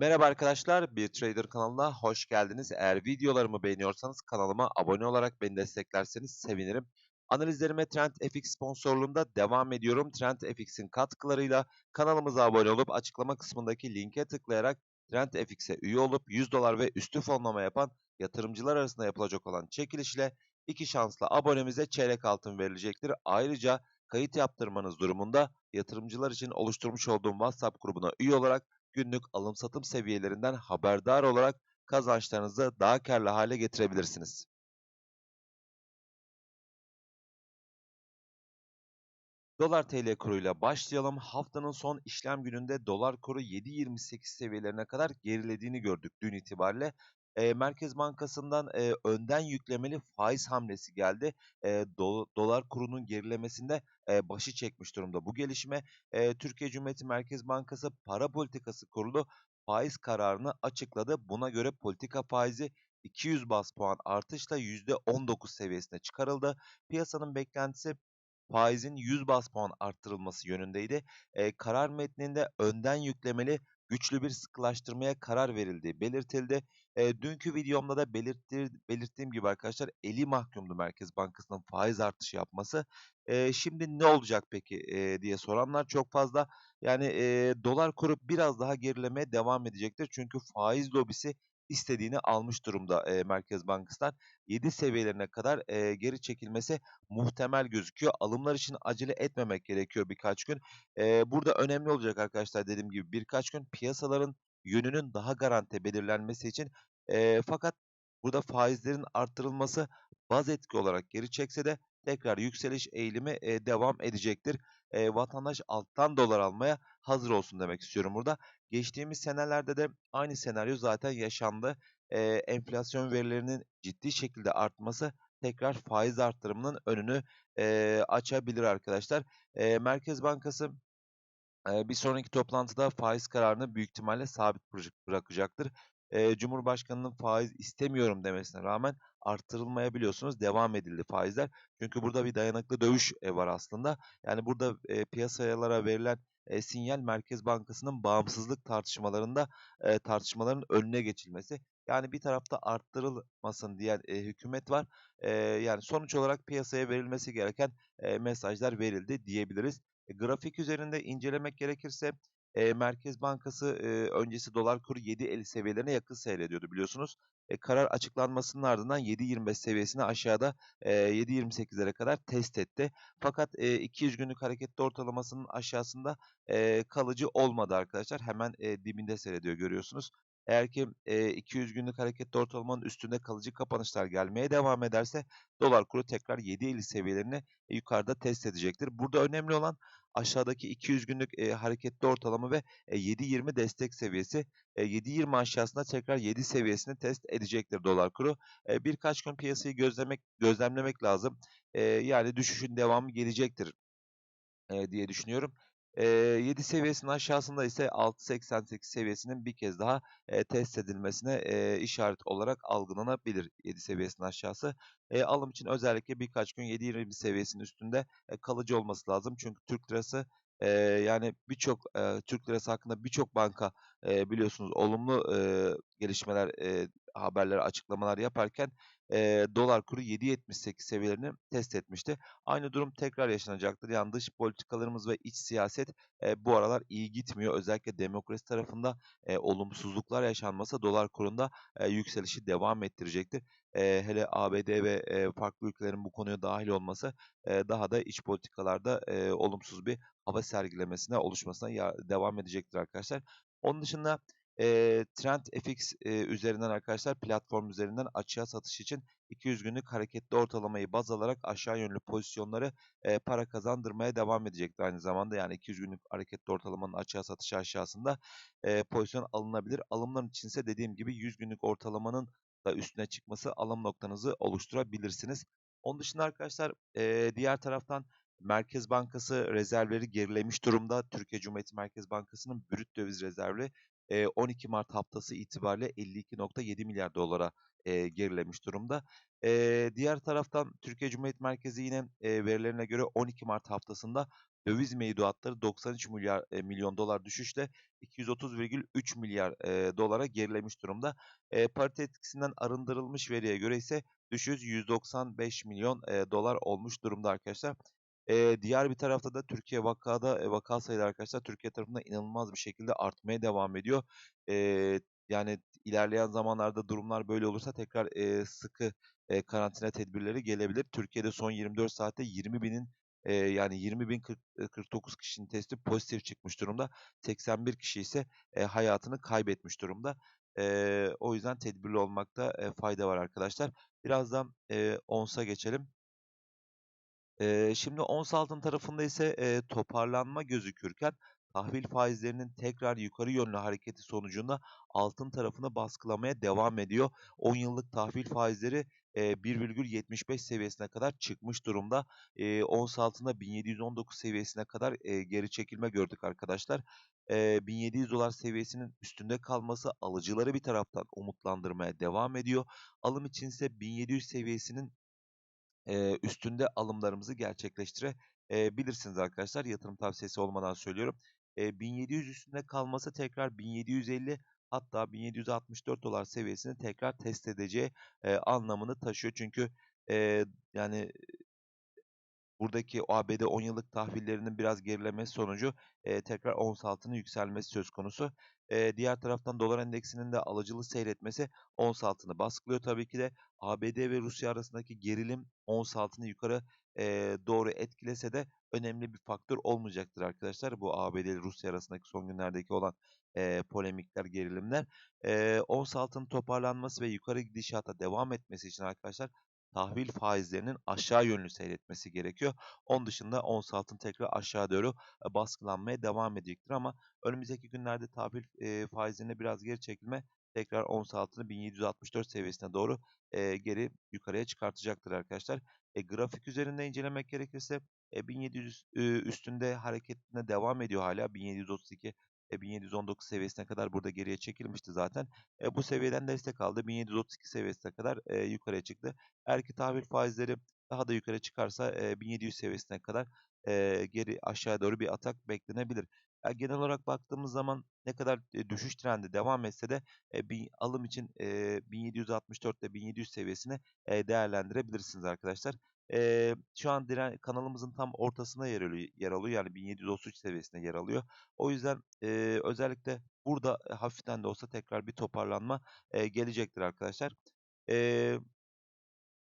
Merhaba arkadaşlar, bir Trader kanalına hoş geldiniz. Eğer videolarımı beğeniyorsanız kanalıma abone olarak beni desteklerseniz sevinirim. Analizlerime Trend FX sponsorluğunda devam ediyorum. Trend FX'in katkılarıyla kanalımıza abone olup açıklama kısmındaki linke tıklayarak Trend FX'e üye olup 100 dolar ve üstü fonlama yapan yatırımcılar arasında yapılacak olan çekiliş ile iki şanslı abonemize çeyrek altın verilecektir. Ayrıca kayıt yaptırmanız durumunda yatırımcılar için oluşturmuş olduğum WhatsApp grubuna üye olarak günlük alım satım seviyelerinden haberdar olarak kazançlarınızı daha karlı hale getirebilirsiniz. Dolar TL kuruyla başlayalım. Haftanın son işlem gününde dolar kuru 7.28 seviyelerine kadar gerilediğini gördük dün itibariyle. E, Merkez Bankası'ndan e, önden yüklemeli faiz hamlesi geldi. E, do, dolar kurunun gerilemesinde e, başı çekmiş durumda. Bu gelişme e, Türkiye Cumhuriyeti Merkez Bankası Para Politikası Kurulu faiz kararını açıkladı. Buna göre politika faizi 200 bas puan artışla %19 seviyesine çıkarıldı. Piyasanın beklentisi faizin 100 bas puan arttırılması yönündeydi. E, karar metninde önden yüklemeli güçlü bir sıkılaştırmaya karar verildiği belirtildi. E, dünkü videomda da belirttir, belirttiğim gibi arkadaşlar eli mahkumdu Merkez Bankası'nın faiz artışı yapması. E, şimdi ne olacak peki e, diye soranlar çok fazla. Yani e, dolar kuru biraz daha gerilemeye devam edecektir. Çünkü faiz lobisi istediğini almış durumda e, Merkez Bankası'ndan. 7 seviyelerine kadar e, geri çekilmesi muhtemel gözüküyor. Alımlar için acele etmemek gerekiyor birkaç gün. E, burada önemli olacak arkadaşlar dediğim gibi birkaç gün piyasaların yönünün daha garanti belirlenmesi için e, fakat burada faizlerin arttırılması baz etki olarak geri çekse de tekrar yükseliş eğilimi e, devam edecektir. E, vatandaş alttan dolar almaya hazır olsun demek istiyorum burada. Geçtiğimiz senelerde de aynı senaryo zaten yaşandı. E, enflasyon verilerinin ciddi şekilde artması tekrar faiz arttırımının önünü e, açabilir arkadaşlar. E, Merkez Bankası e, bir sonraki toplantıda faiz kararını büyük ihtimalle sabit bırakacaktır. E, Cumhurbaşkanının faiz istemiyorum demesine rağmen arttırılmaya biliyorsunuz devam edildi faizler. Çünkü burada bir dayanıklı dövüş var aslında. Yani burada e, piyasalara verilen e, sinyal Merkez Bankası'nın bağımsızlık tartışmalarında e, tartışmaların önüne geçilmesi. Yani bir tarafta arttırılmasın diyen e, hükümet var. E, yani sonuç olarak piyasaya verilmesi gereken e, mesajlar verildi diyebiliriz. E, grafik üzerinde incelemek gerekirse e, Merkez Bankası e, öncesi dolar kuru 7.50 seviyelerine yakın seyrediyordu biliyorsunuz. E, karar açıklanmasının ardından 7.25 seviyesini aşağıda e, 7.28'lere kadar test etti. Fakat e, 200 günlük hareketli ortalamasının aşağısında e, kalıcı olmadı arkadaşlar. Hemen e, dibinde seyrediyor görüyorsunuz. Eğer ki e, 200 günlük hareketli ortalamanın üstünde kalıcı kapanışlar gelmeye devam ederse dolar kuru tekrar 7.50 seviyelerini e, yukarıda test edecektir. Burada önemli olan aşağıdaki 200 günlük e, hareketli ortalama ve e, 7.20 destek seviyesi. E, 7.20 aşağısında tekrar 7 seviyesini test edecektir dolar kuru. E, birkaç gün piyasayı gözlemek gözlemlemek lazım. E, yani düşüşün devamı gelecektir e, diye düşünüyorum. E, 7 seviyesinin aşağısında ise 6.88 seviyesinin bir kez daha e, test edilmesine e, işaret olarak algılanabilir 7 seviyesinin aşağısı. E, alım için özellikle birkaç gün 7.20 seviyesinin üstünde e, kalıcı olması lazım. Çünkü Türk lirası e, yani birçok e, Türk lirası hakkında birçok banka e, biliyorsunuz olumlu e, gelişmeler, e, haberler, açıklamalar yaparken e, dolar kuru 7.78 seviyelerini test etmişti. Aynı durum tekrar yaşanacaktır. Yani dış politikalarımız ve iç siyaset e, bu aralar iyi gitmiyor. Özellikle demokrasi tarafında e, olumsuzluklar yaşanması dolar kurunda e, yükselişi devam ettirecektir. E, hele ABD ve e, farklı ülkelerin bu konuya dahil olması e, daha da iç politikalarda e, olumsuz bir hava sergilemesine oluşmasına devam edecektir arkadaşlar. Onun dışında e, Trend FX e, üzerinden arkadaşlar platform üzerinden açığa satış için 200 günlük hareketli ortalamayı baz alarak aşağı yönlü pozisyonları e, para kazandırmaya devam edecektir aynı zamanda. Yani 200 günlük hareketli ortalamanın açığa satışı aşağısında e, pozisyon alınabilir. Alımlar içinse dediğim gibi 100 günlük ortalamanın da üstüne çıkması alım noktanızı oluşturabilirsiniz. Onun dışında arkadaşlar e, diğer taraftan Merkez Bankası rezervleri gerilemiş durumda. Türkiye Cumhuriyeti Merkez Bankası'nın brüt döviz rezervi 12 Mart haftası itibariyle 52.7 milyar dolara gerilemiş durumda. diğer taraftan Türkiye Cumhuriyet Merkezi yine verilerine göre 12 Mart haftasında döviz mevduatları 93 milyar milyon dolar düşüşle 230,3 milyar dolara gerilemiş durumda. Parite etkisinden arındırılmış veriye göre ise düşüş 195 milyon dolar olmuş durumda arkadaşlar. E, diğer bir tarafta da Türkiye vakada e, vaka sayıları arkadaşlar Türkiye tarafında inanılmaz bir şekilde artmaya devam ediyor. E, yani ilerleyen zamanlarda durumlar böyle olursa tekrar e, sıkı e, karantina tedbirleri gelebilir. Türkiye'de son 24 saatte 20 binin e, yani 20 bin 49 kişinin testi pozitif çıkmış durumda. 81 kişi ise e, hayatını kaybetmiş durumda. E, o yüzden tedbirli olmakta e, fayda var arkadaşlar. Birazdan e, ONS'a geçelim. Şimdi ons altın tarafında ise e, toparlanma gözükürken tahvil faizlerinin tekrar yukarı yönlü hareketi sonucunda altın tarafını baskılamaya devam ediyor. 10 yıllık tahvil faizleri e, 1,75 seviyesine kadar çıkmış durumda. Ons altında 1719 seviyesine kadar geri çekilme gördük arkadaşlar. E, 1700 dolar seviyesinin üstünde kalması alıcıları bir taraftan umutlandırmaya devam ediyor. Alım için ise 1700 seviyesinin üstünde alımlarımızı gerçekleştirebilirsiniz arkadaşlar. Yatırım tavsiyesi olmadan söylüyorum. E, 1700 üstünde kalması tekrar 1750 hatta 1764 dolar seviyesini tekrar test edeceği anlamını taşıyor. Çünkü yani buradaki ABD 10 yıllık tahvillerinin biraz gerilemesi sonucu e, tekrar ons altının yükselmesi söz konusu. E, diğer taraftan dolar endeksinin de alıcılı seyretmesi ons altını baskılıyor tabii ki de. ABD ve Rusya arasındaki gerilim ons altını yukarı e, doğru etkilese de önemli bir faktör olmayacaktır arkadaşlar. Bu ABD ile Rusya arasındaki son günlerdeki olan e, polemikler, gerilimler. E, ons altının toparlanması ve yukarı gidişata devam etmesi için arkadaşlar tahvil faizlerinin aşağı yönlü seyretmesi gerekiyor. Onun dışında ons altın tekrar aşağı doğru baskılanmaya devam edecektir ama önümüzdeki günlerde tahvil e, faizlerine biraz geri çekilme tekrar ons altını 1764 seviyesine doğru e, geri yukarıya çıkartacaktır arkadaşlar. E, grafik üzerinde incelemek gerekirse e, 1700 e, üstünde hareketine devam ediyor hala 1732 e, 1719 seviyesine kadar burada geriye çekilmişti zaten. E, bu seviyeden destek aldı. 1732 seviyesine kadar e, yukarıya çıktı. Eğer ki tahvil faizleri daha da yukarı çıkarsa e, 1700 seviyesine kadar e, geri aşağı doğru bir atak beklenebilir. Yani genel olarak baktığımız zaman ne kadar e, düşüş trendi devam etse de e, bir alım için e, 1764 ile 1700 seviyesini e, değerlendirebilirsiniz arkadaşlar. E, şu an diren, kanalımızın tam ortasına yer alıyor, yer alıyor yani 1733 seviyesine yer alıyor. O yüzden e, özellikle burada e, hafiften de olsa tekrar bir toparlanma e, gelecektir arkadaşlar. E,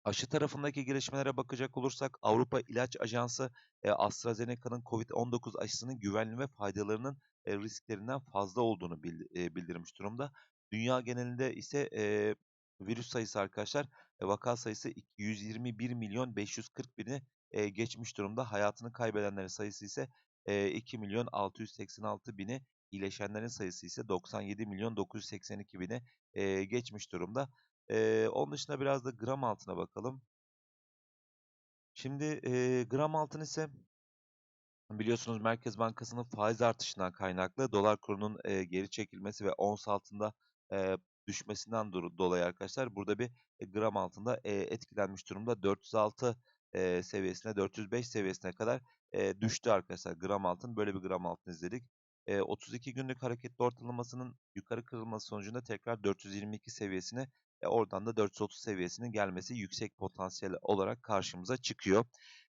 Aşı tarafındaki gelişmelere bakacak olursak Avrupa İlaç Ajansı e, AstraZeneca'nın COVID-19 aşısının güvenli ve faydalarının e, risklerinden fazla olduğunu bildirmiş durumda. Dünya genelinde ise virüs sayısı arkadaşlar vaka sayısı 121 milyon 540 bini e, geçmiş durumda. Hayatını kaybedenlerin sayısı ise e, 2 milyon 686 bini iyileşenlerin sayısı ise 97 milyon 982 bini e, geçmiş durumda. E, onun dışında biraz da gram altına bakalım. Şimdi e, gram altın ise biliyorsunuz Merkez Bankası'nın faiz artışından kaynaklı dolar kurunun e, geri çekilmesi ve ons altında e, düşmesinden dolayı arkadaşlar burada bir e, gram altında e, etkilenmiş durumda. 406 e, seviyesine 405 seviyesine kadar düştü arkadaşlar gram altın. Böyle bir gram altın izledik. E, 32 günlük hareketli ortalamasının yukarı kırılması sonucunda tekrar 422 seviyesine oradan da 430 seviyesinin gelmesi yüksek potansiyel olarak karşımıza çıkıyor.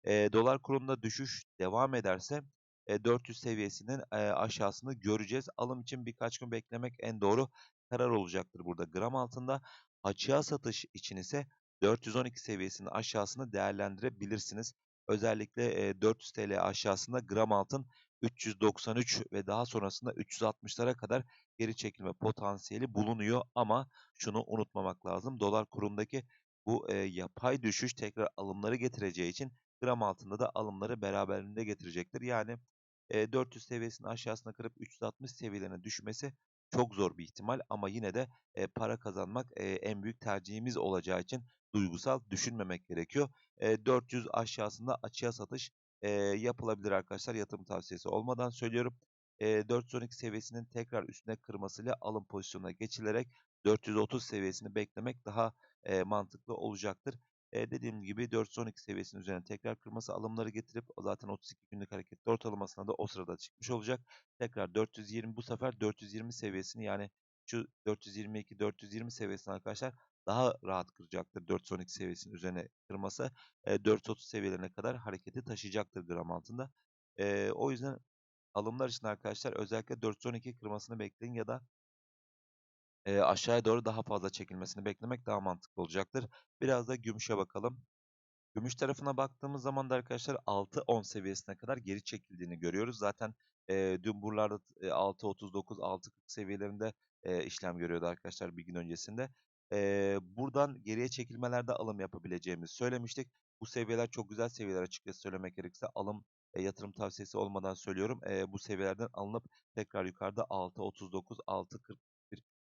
Dolar kurunda düşüş devam ederse e, 400 seviyesinin aşağısını göreceğiz. Alım için birkaç gün beklemek en doğru karar olacaktır burada gram altında. Açığa satış için ise 412 seviyesinin aşağısını değerlendirebilirsiniz. Özellikle e, 400 TL aşağısında gram altın 393 ve daha sonrasında 360'lara kadar geri çekilme potansiyeli bulunuyor ama şunu unutmamak lazım. Dolar kurundaki bu yapay düşüş tekrar alımları getireceği için gram altında da alımları beraberinde getirecektir. Yani e, 400 seviyesinin aşağısına kırıp 360 seviyelerine düşmesi çok zor bir ihtimal ama yine de e, para kazanmak e, en büyük tercihimiz olacağı için duygusal düşünmemek gerekiyor. E, 400 aşağısında açığa satış e, yapılabilir arkadaşlar. Yatırım tavsiyesi olmadan söylüyorum. E, 412 seviyesinin tekrar üstüne kırmasıyla alım pozisyonuna geçilerek 430 seviyesini beklemek daha e, mantıklı olacaktır. Eee, dediğim gibi 412 seviyesinin üzerine tekrar kırması alımları getirip zaten 32 günlük hareketli ortalamasına da o sırada çıkmış olacak. Tekrar 420 bu sefer 420 seviyesini yani şu 422-420 seviyesini arkadaşlar daha rahat kıracaktır 412 seviyesinin üzerine kırması. E, 430 seviyelerine kadar hareketi taşıyacaktır gram altında. E, o yüzden alımlar için arkadaşlar özellikle 412 kırmasını bekleyin ya da e, aşağıya doğru daha fazla çekilmesini beklemek daha mantıklı olacaktır. Biraz da gümüşe bakalım. Gümüş tarafına baktığımız zaman da arkadaşlar 6-10 seviyesine kadar geri çekildiğini görüyoruz. Zaten e, dün buralarda e, 6.39, 6.40 seviyelerinde e, işlem görüyordu arkadaşlar bir gün öncesinde. E, buradan geriye çekilmelerde alım yapabileceğimizi söylemiştik. Bu seviyeler çok güzel seviyeler açıkçası söylemek gerekirse alım e, yatırım tavsiyesi olmadan söylüyorum. E, bu seviyelerden alınıp tekrar yukarıda 6.39, 6.41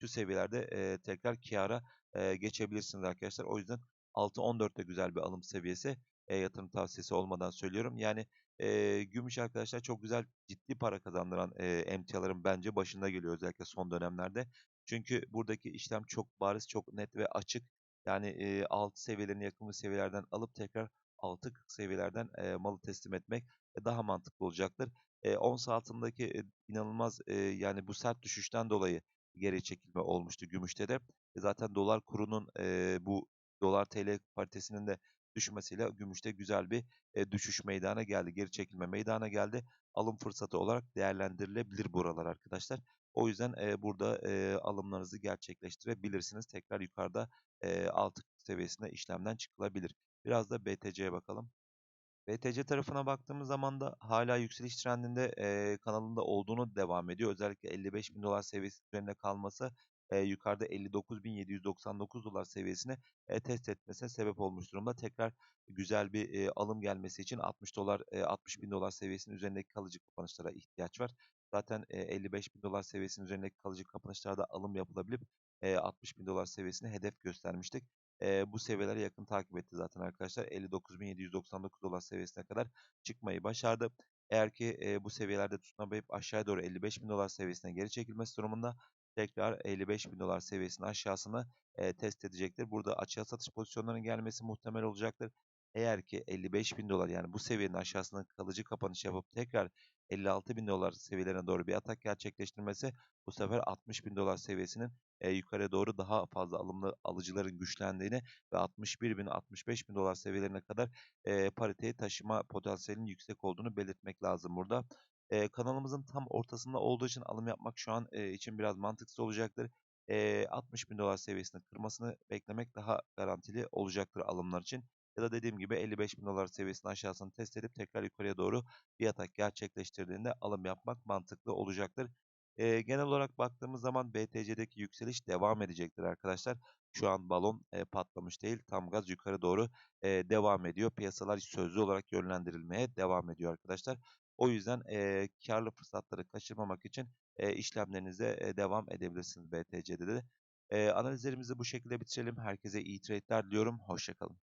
şu seviyelerde e, tekrar kâra e, geçebilirsiniz arkadaşlar. O yüzden 6.14 de güzel bir alım seviyesi. E, yatırım tavsiyesi olmadan söylüyorum. Yani e, gümüş arkadaşlar çok güzel ciddi para kazandıran e, emtiaların bence başında geliyor özellikle son dönemlerde. Çünkü buradaki işlem çok bariz, çok net ve açık. Yani e, 6 seviyelerine yakın seviyelerden alıp tekrar 6.40 seviyelerden e, malı teslim etmek daha mantıklı olacaktır. E, ons altındaki e, inanılmaz e, yani bu sert düşüşten dolayı geri çekilme olmuştu gümüşte de. E, zaten dolar kurunun e, bu dolar TL paritesinin de düşmesiyle gümüşte güzel bir e, düşüş meydana geldi. Geri çekilme meydana geldi. Alım fırsatı olarak değerlendirilebilir buralar arkadaşlar. O yüzden e, burada e, alımlarınızı gerçekleştirebilirsiniz. Tekrar yukarıda e, altı seviyesinde işlemden çıkılabilir. Biraz da BTC'ye bakalım. BTC tarafına baktığımız zaman da hala yükseliş trendinde e, kanalında olduğunu devam ediyor. Özellikle 55 bin dolar seviyesi üzerinde kalması e, yukarıda 59.799 dolar seviyesine e, test etmesine sebep olmuş durumda. Tekrar güzel bir e, alım gelmesi için 60 dolar e, 60 bin dolar seviyesinin üzerindeki kalıcı kapanışlara ihtiyaç var. Zaten e, 55 bin dolar seviyesinin üzerindeki kalıcı kapanışlarda alım yapılabilip e, 60 bin dolar seviyesine hedef göstermiştik e, bu seviyelere yakın takip etti zaten arkadaşlar. 59.799 dolar seviyesine kadar çıkmayı başardı. Eğer ki e, bu seviyelerde tutunamayıp aşağıya doğru 55.000 dolar seviyesine geri çekilmesi durumunda tekrar 55.000 dolar seviyesinin aşağısını e, test edecektir. Burada açığa satış pozisyonlarının gelmesi muhtemel olacaktır. Eğer ki 55 bin dolar yani bu seviyenin aşağısında kalıcı kapanış yapıp tekrar 56 bin dolar seviyelerine doğru bir atak gerçekleştirmesi bu sefer 60 bin dolar seviyesinin e, yukarıya doğru daha fazla alımlı alıcıların güçlendiğini ve 61 bin 65 bin dolar seviyelerine kadar e, pariteyi taşıma potansiyelinin yüksek olduğunu belirtmek lazım burada. E, kanalımızın tam ortasında olduğu için alım yapmak şu an e, için biraz mantıksız olacaktır. E, 60 bin dolar seviyesini kırmasını beklemek daha garantili olacaktır alımlar için. Ya da dediğim gibi 55 bin dolar seviyesinin aşağısını test edip tekrar yukarıya doğru bir atak gerçekleştirdiğinde alım yapmak mantıklı olacaktır. E, genel olarak baktığımız zaman BTC'deki yükseliş devam edecektir arkadaşlar. Şu an balon e, patlamış değil. Tam gaz yukarı doğru e, devam ediyor. Piyasalar sözlü olarak yönlendirilmeye devam ediyor arkadaşlar. O yüzden e, karlı fırsatları kaçırmamak için e, işlemlerinize e, devam edebilirsiniz BTC'de de. E, analizlerimizi bu şekilde bitirelim. Herkese iyi trade'ler diliyorum. Hoşçakalın.